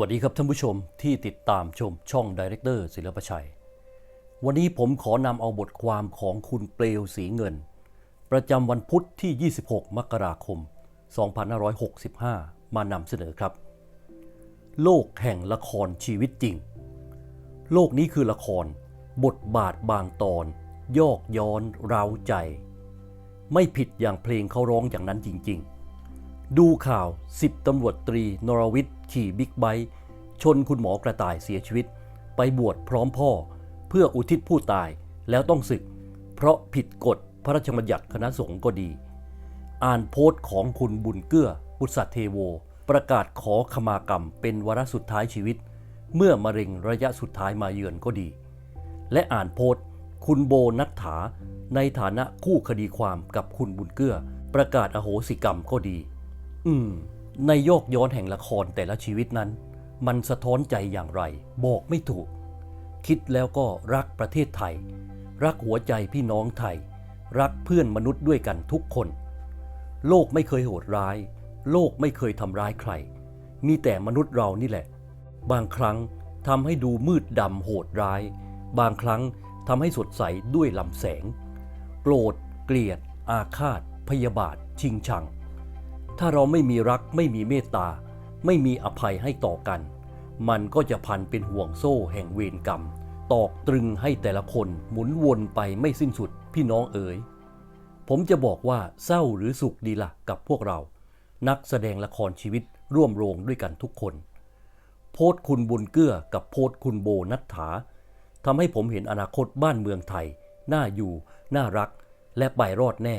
วัสดีครับท่านผู้ชมที่ติดตามชมช่องดีเรคเตอร์ศิลปชัย วันนี้ผมขอนำเอาบทความของคุณเปลวสีเงิน ประจำวันพุทธที่ 26 มกราคม 2565 มานำเสนอครับ โลกแห่งละครชีวิตจริง โลกนี้คือละคร บทบาทบางตอน ยอกย้อนเร้าใจ ไม่ผิดอย่างเพลงเขาร้องอย่างนั้นจริง ๆ ดูข่าว 10ตำรวจตรีนรวิทย์ ขี่บิ๊กไบค์ชนคุณหมอกระต่ายเสียชีวิต ไปบวชพร้อมพ่อ เพื่ออุทิศผู้ตายแล้วต้องศึก เพราะผิดกฎพระราชบัญญัติคณะสงฆ์ก็ดี อ่านโพสต์ของคุณบุญเกื้อบุษเทโว ประกาศขอขมากรรมเป็นวาระสุดท้ายชีวิต เมื่อมะเร็งระยะสุดท้ายมาเยือนก็ดี และอ่านโพสต์คุณโบนัทถาในฐานะคู่คดีความกับคุณบุญเกื้อ ประกาศอโหสิกรรมก็ดี อืม ในโยกย้อนแห่งละครแต่ละชีวิตนั้น มันสะท้อนใจอย่างไร บอกไม่ถูก คิดแล้วก็รักประเทศไทย รักหัวใจพี่น้องไทย รักเพื่อนมนุษย์ด้วยกันทุกคน โลกไม่เคยโหดร้าย โลกไม่เคยทำร้ายใคร มีแต่มนุษย์เรานี่แหละ บางครั้งทำให้ดูมืดดำโหดร้าย บางครั้งทำให้สดใสด้วยลำแสง โกรธ เกลียด อาฆาต พยาบาท ชิงชัง ถ้าเราไม่มีรักไม่มีเมตตา ไม่มีอภัยให้ต่อกัน มันก็จะพันเป็นห่วงโซ่แห่งเวรกรรม ตอกตรึงให้แต่ละคนหมุนวนไปไม่สิ้นสุดพี่น้องเอ๋ยผมจะบอกว่าเศร้าหรือสุขดีละ่ะกับพวกเรา นักแสดงละครชีวิตร่วมโรงด้วยกันทุกคน โพสคุณบุญเกื้อกับโพสคุณโบนัทถาทำให้ผมเห็นอนาคตบ้านเมืองไทย น่าอยู่ น่ารัก และไปรอดแน่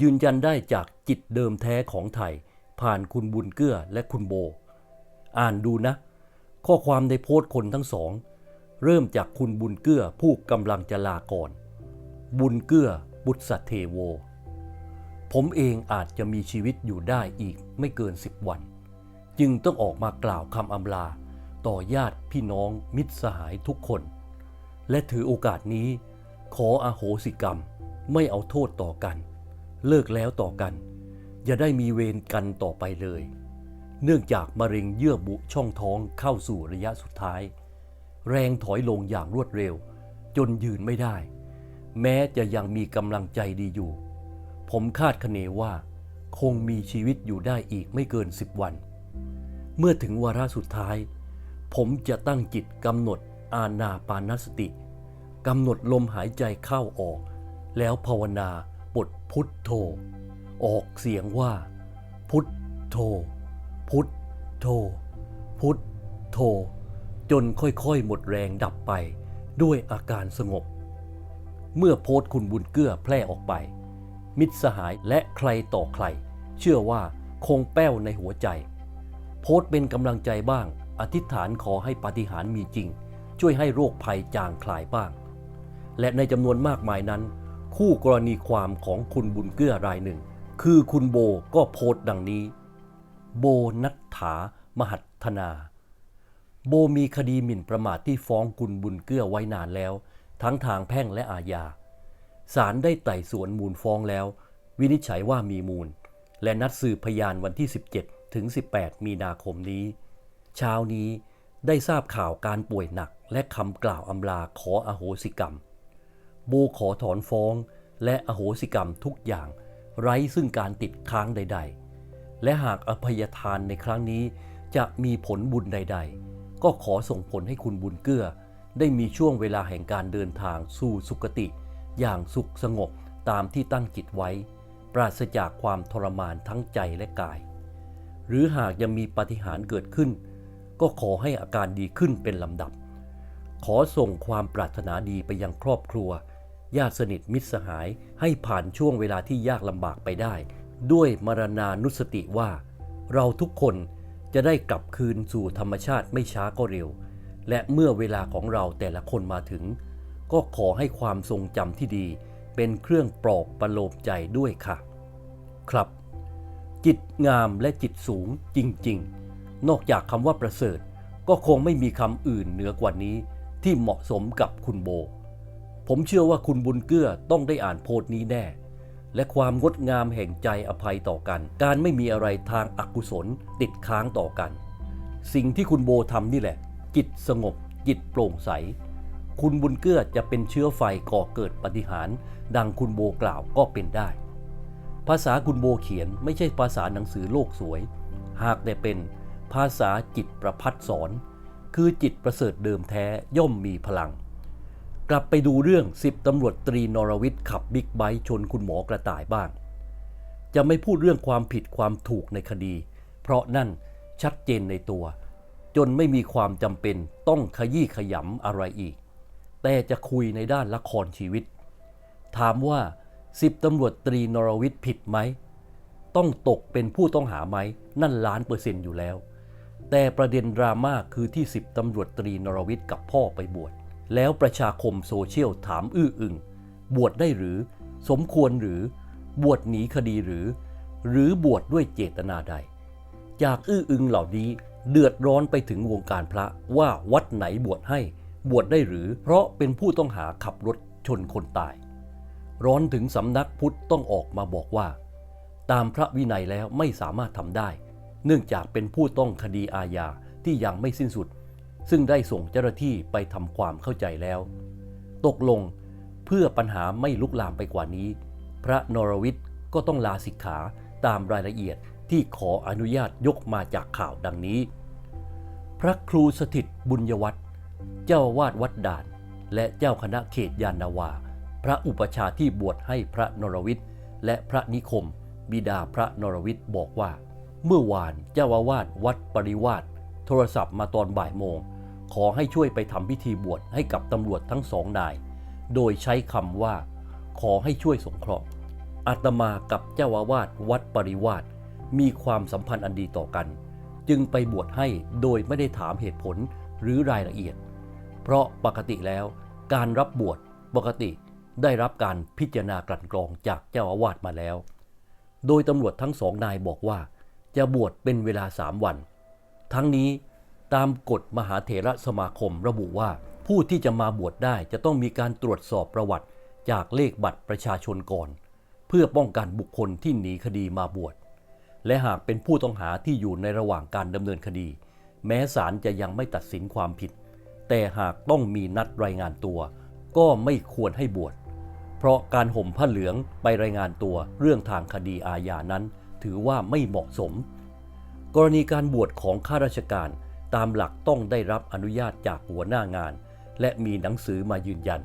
ยืนยันได้จากจิตเดิมแท้ของไทย ผ่านคุณบุญเกื้อและคุณโบ อ่านดูนะ ข้อความในโพสต์คนทั้งสอง เริ่มจากคุณบุญเกื้อผู้กำลังจะลาก่อน บุญเกื้อบุตรเทโว ผมเองอาจจะมีชีวิตอยู่ได้อีกไม่เกินสิบวัน จึงต้องออกมากล่าวคำอำลา ต่อญาติพี่น้องมิตรสหายทุกคน และถือโอกาสนี้ ขออาโหสิกรรมไม่เอาโทษต่อกัน เลิกแล้วต่อกัน อย่าได้มีเวรกันต่อไปเลย เนื่องจากมะเร็งเยื่อบุช่องท้องเข้าสู่ระยะสุดท้าย แรงถอยลงอย่างรวดเร็ว จนยืนไม่ได้ แม้จะยังมีกำลังใจดีอยู่ ผมคาดคะเนว่า คงมีชีวิตอยู่ได้อีกไม่เกินสิบวัน เมื่อถึงวาระสุดท้าย ผมจะตั้งจิตกำหนดอาณาปานสติกำหนดลมหายใจเข้าออก แล้วภาวนา บทพุทโธ ออกเสียงว่า พุทโธ พุทโธ พุทโธ จนค่อยๆ หมดแรงดับไปด้วยอาการสงบ เมื่อโพสต์คุณบุญเกื้อแพร่ออกไป มิตรสหายและใครต่อใคร เชื่อว่าคงแป้วในหัวใจ โพสต์เป็นกำลังใจบ้าง อธิษฐานขอให้ปาฏิหาริย์มีจริง ช่วยให้โรคภัยจางคลายบ้าง และในจำนวนมากมายนั้น คู่กรณีความของคุณบุญเกื้อรายหนึ่ง คือคุณโบก็โพสต์ดังนี้ โบนัทถามหัฒนา โบมีคดีหมิ่นประมาทที่ฟ้องคุณบุญเกื้อไว้นานแล้ว ทั้งทางแพ่งและอาญาศาลได้ไต่สวนมูลฟ้องแล้ว วินิจฉัยว่ามีมูล และนัดสืบพยานวันที่ 17 ถึง 18 มีนาคมนี้ เช้านี้ได้ทราบข่าวการป่วยหนักและคำกล่าวอำลาขออโหสิกรรม บขอถอนฟ้อง และอโหสิกรรมทุกอย่าง ไร้ซึ่งการติดค้างใด ๆ และหากอภัยทานในครั้งนี้จะมีผลบุญใด ๆ ก็ขอส่งผลให้คุณบุญเกื้อ ได้มีช่วงเวลาแห่งการเดินทางสู่สุคติ อย่างสุขสงบตามที่ตั้งจิตไว้ ปราศจากความทรมานทั้งใจและกาย หรือหากยังมีปาฏิหาริย์เกิดขึ้น ก็ขอให้อาการดีขึ้นเป็นลำดับ ขอส่งความปรารถนาดีไปยังครอบครัว ญาติสนิทมิตรสหายให้ผ่านช่วงเวลาที่ยากลำบากไปได้ ด้วยมรณานุสติว่า เราทุกคนจะได้กลับคืนสู่ธรรมชาติไม่ช้าก็เร็ว และเมื่อเวลาของเราแต่ละคนมาถึง ก็ขอให้ความทรงจำที่ดี เป็นเครื่องปลอบประโลมใจด้วยค่ะ ครับ จิตงามและจิตสูงจริง ๆ นอกจากคำว่าประเสริฐ ก็คงไม่มีคำอื่นเหนือกว่านี้ที่เหมาะสมกับคุณโบ ผมเชื่อว่าคุณบุญเกื้อต้องได้อ่านโพสต์นี้แน่ และความงดงามแห่งใจอภัยต่อกัน การไม่มีอะไรทางอากุศลติดค้างต่อกัน สิ่งที่คุณโบทำนี่แหละ จิตสงบ จิตโปร่งใส คุณบุญเกื้อจะเป็นเชื้อไฟก่อเกิดปฏิหาร ดังคุณโบกล่าวก็เป็นได้ ภาษาคุณโบเขียนไม่ใช่ภาษาหนังสือโลกสวย หากแต่เป็นภาษาจิตประพัดสอน คือจิตประเสริฐเดิมแท้ย่อมมีพลัง กลับไปดูเรื่องสิบตำรวจตรีนรวิทย์ขับบิ๊กไบค์ชนคุณหมอกระต่ายบ้าง จะไม่พูดเรื่องความผิดความถูกในคดี เพราะนั่นชัดเจนในตัว จนไม่มีความจำเป็นต้องขยี้ขยำอะไรอีก แต่จะคุยในด้านละครชีวิต ถามว่าสิบตำรวจตรีนรวิทย์ผิดไหม ต้องตกเป็นผู้ต้องหาไหม นั่นล้านเปอร์เซ็นต์อยู่แล้ว แต่ประเด็นดราม่าคือที่สิบตำรวจตรีนรวิทย์กับพ่อไปบวช แล้วประชาคมโซเชียลถามอื้ออึง บวชได้หรือ สมควรหรือ บวชหนีคดีหรือ หรือบวชด้วยเจตนาใด จากอื้ออึงเหล่านี้เดือดร้อนไปถึงวงการพระว่าวัดไหนบวชให้ บวชได้หรือ เพราะเป็นผู้ต้องหาขับรถชนคนตาย ร้อนถึงสำนักพุทธต้องออกมาบอกว่า ตามพระวินัยแล้วไม่สามารถทำได้ เนื่องจากเป็นผู้ต้องคดีอาญาที่ยังไม่สิ้นสุด ซึ่งได้ส่งเจ้าหน้าที่ไปทำความเข้าใจแล้ว ตกลงเพื่อปัญหาไม่ลุกลามไปกว่านี้ พระนรวิทย์ก็ต้องลาสิกขาตามรายละเอียดที่ขออนุญาตยกมาจากข่าวดังนี้ พระครูสถิตบุญยวัฒนเจ้าวาดวัดด่าน และเจ้าคณะเขตยานนาวา พระอุปชาที่บวชให้พระนรวิทย์และพระนิคม บิดาพระนรวิทย์บอกว่า เมื่อวานเจ้าวาสวัดปริวาส โทรศัพท์มาตอนบ่ายโมง ขอให้ช่วยไปทำพิธีบวชให้กับตำรวจทั้งสองนาย โดยใช้คำว่า ขอให้ช่วยสงเคราะห์อาตมากับเจ้าอาวาสวัดปริวาสมีความสัมพันธ์อันดีต่อกัน จึงไปบวชให้โดยไม่ได้ถามเหตุผลหรือรายละเอียด เพราะปกติแล้ว การรับบวชปกติได้รับการพิจารณากลั่นกรองจากเจ้าอาวาสมาแล้ว โดยตำรวจทั้งสองนายบอกว่า จะบวชเป็นเวลาสามวัน ทั้งนี้ตามกฎมหาเถระสมาคมระบุว่า ผู้ที่จะมาบวชได้จะต้องมีการตรวจสอบประวัติจากเลขบัตรประชาชนก่อน เพื่อป้องกันบุคคลที่หนีคดีมาบวชและหากเป็นผู้ต้องหาที่อยู่ในระหว่างการดำเนินคดี แม้ศาลจะยังไม่ตัดสินความผิด แต่หากต้องมีนัดรายงานตัว ก็ไม่ควรให้บวชเพราะการห่มผ้าเหลืองไปรายงานตัวเรื่องทางคดีอาญานั้น ถือว่าไม่เหมาะสม กรณีการบวชของข้าราชการ ตามหลักต้องได้รับอนุญาตจากหัวหน้างาน และมีหนังสือมายืนยัน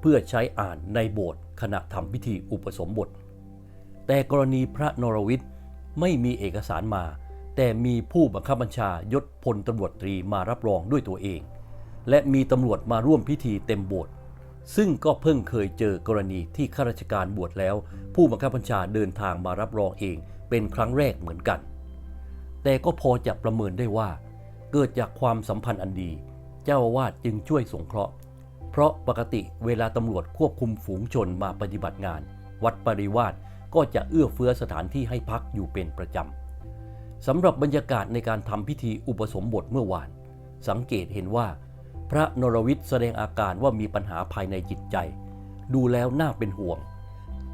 เพื่อใช้อ่านในโบสถ์ขณะทำพิธีอุปสมบท แต่กรณีพระนรวิทย์ไม่มีเอกสารมา แต่มีผู้บังคับบัญชายศพลตำรวจตรีมารับรองด้วยตัวเอง และมีตำรวจมาร่วมพิธีเต็มโบสถ์ซึ่งก็เพิ่งเคยเจอกรณีที่ข้าราชการบวชแล้ว ผู้บังคับบัญชาเดินทางมารับรองเองเป็นครั้งแรกเหมือนกัน แต่ก็พอจะประเมินได้ว่า เกิดจากความสัมพันธ์อันดี เจ้าอาวาสจึงช่วยสงเคราะห์ เพราะปกติเวลาตำรวจควบคุมฝูงชนมาปฏิบัติงาน วัดปริวาสก็จะเอื้อเฟื้อสถานที่ให้พักอยู่เป็นประจำสำหรับบรรยากาศในการทำพิธีอุปสมบทเมื่อวาน สังเกตเห็นว่า พระนรวิทย์แสดงอาการว่ามีปัญหาภายในจิตใจ ดูแล้วน่าเป็นห่วง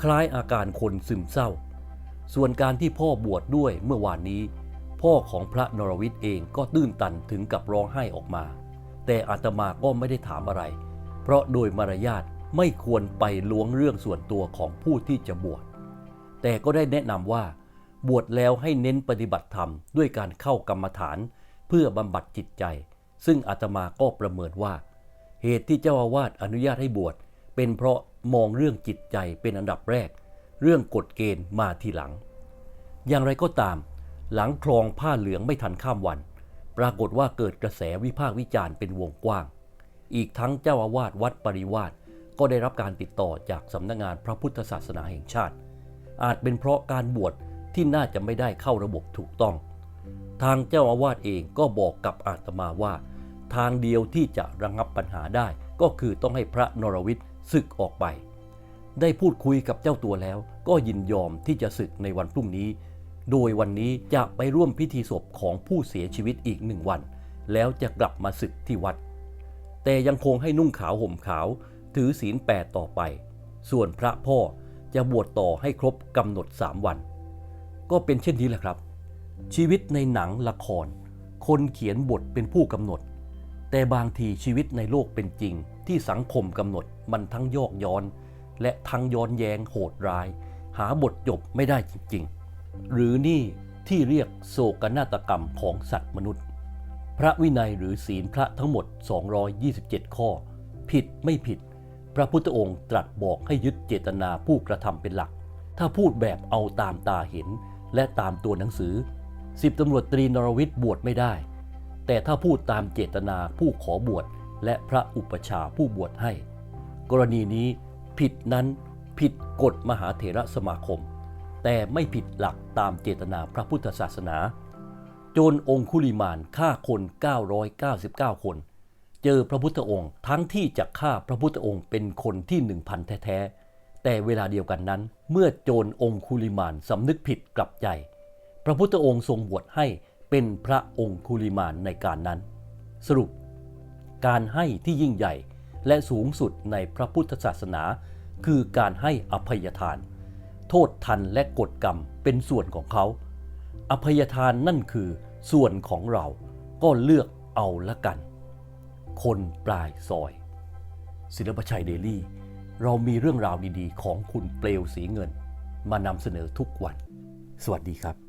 คล้ายอาการคนซึมเศร้า ส่วนการที่พ่อบวชดด้วยเมื่อวานนี้ พ่อของพระนรวิทย์เองก็ตื้นตันถึงกับร้องไห้ออกมา แต่อาตมาก็ไม่ได้ถามอะไร เพราะโดยมารยาทไม่ควรไปล้วงเรื่องส่วนตัวของผู้ที่จะบวช แต่ก็ได้แนะนำว่า บวชแล้วให้เน้นปฏิบัติธรรมด้วยการเข้ากรรมฐานเพื่อบำบัดจิตใจ ซึ่งอาตมาก็ประเมินว่า เหตุที่เจ้าอาวาสอนุญาตให้บวช เป็นเพราะมองเรื่องจิตใจเป็นอันดับแรก เรื่องกฎเกณฑ์มาทีหลัง อย่างไรก็ตาม หลังคลองผ้าเหลืองไม่ทันข้ามวัน ปรากฏว่าเกิดกระแสวิพากษ์วิจารณ์เป็นวงกว้าง อีกทั้งเจ้าอาวาสวัดปริวาสก็ได้รับการติดต่อจากสำนักงงานพระพุทธศาสนาแห่งชาติ อาจเป็นเพราะการบวชที่น่าจะไม่ได้เข้าระบบถูกต้อง ทางเจ้าอาวาสเองก็บอกกับอาตมาว่า ทางเดียวที่จะระงับปัญหาได้ก็คือต้องให้พระนรวิทย์ศึกออกไป ได้พูดคุยกับเจ้าตัวแล้ว ก็ยินยอมที่จะศึกในวันพรุ่งนี้ โดยวันนี้จะไปร่วมพิธีศพของผู้เสียชีวิตอีกหนึ่งวัน แล้วจะกลับมาศึกที่วัด แต่ยังคงให้นุ่งขาวห่มขาว ถือศีลแปดต่อไป ส่วนพระพ่อจะบวชต่อให้ครบกำหนดสามวัน ก็เป็นเช่นนี้แหละครับ ชีวิตในหนังละคร คนเขียนบทเป็นผู้กำหนด แต่บางทีชีวิตในโลกเป็นจริง ที่สังคมกำหนดมันทั้งยอกย้อน และทั้งย้อนแยงโหดร้าย หาบทจบไม่ได้จริง ๆ หรือนี่ที่เรียกโศกนาฏกรรมของสัตว์มนุษย์ พระวินัยหรือศีลพระทั้งหมด 227 ข้อ ผิดไม่ผิด พระพุทธองค์ตรัสบอกให้ยึดเจตนาผู้กระทำเป็นหลัก ถ้าพูดแบบเอาตามตาเห็นและตามตัวหนังสือสิบตำรวจตรีนรวิทย์บวชไม่ได้ แต่ถ้าพูดตามเจตนาผู้ขอบวชและพระอุปชาผู้บวชให้ กรณีนี้ผิดนั้นผิดกฎมหาเถระสมาคม แต่ไม่ผิดหลัก ตามเจตนาพระพุทธศาสนา โจรองคุลิมานฆ่าคน 999 คน เจอพระพุทธองค์ทั้งที่จะฆ่าพระพุทธองค์เป็นคนที่หนึ่งพันแท้ๆ แต่เวลาเดียวกันนั้น เมื่อโจรองคุลิมานสำนึกผิดกลับใจ พระพุทธองค์ทรงบวชให้เป็นพระองคุลิมานในการนั้น สรุป การให้ที่ยิ่งใหญ่และสูงสุดในพระพุทธศาสนา คือการให้อภัยทาน โทษทันและกฎกรรมเป็นส่วนของเขา อภัยทานนั่นคือส่วนของเราก็เลือกเอาละกัน คนปลายซอย ศิลปชัยเดลี่ เรามีเรื่องราวดีๆ ของคุณเปลวสีเงิน มานำเสนอทุกวัน สวัสดีครับ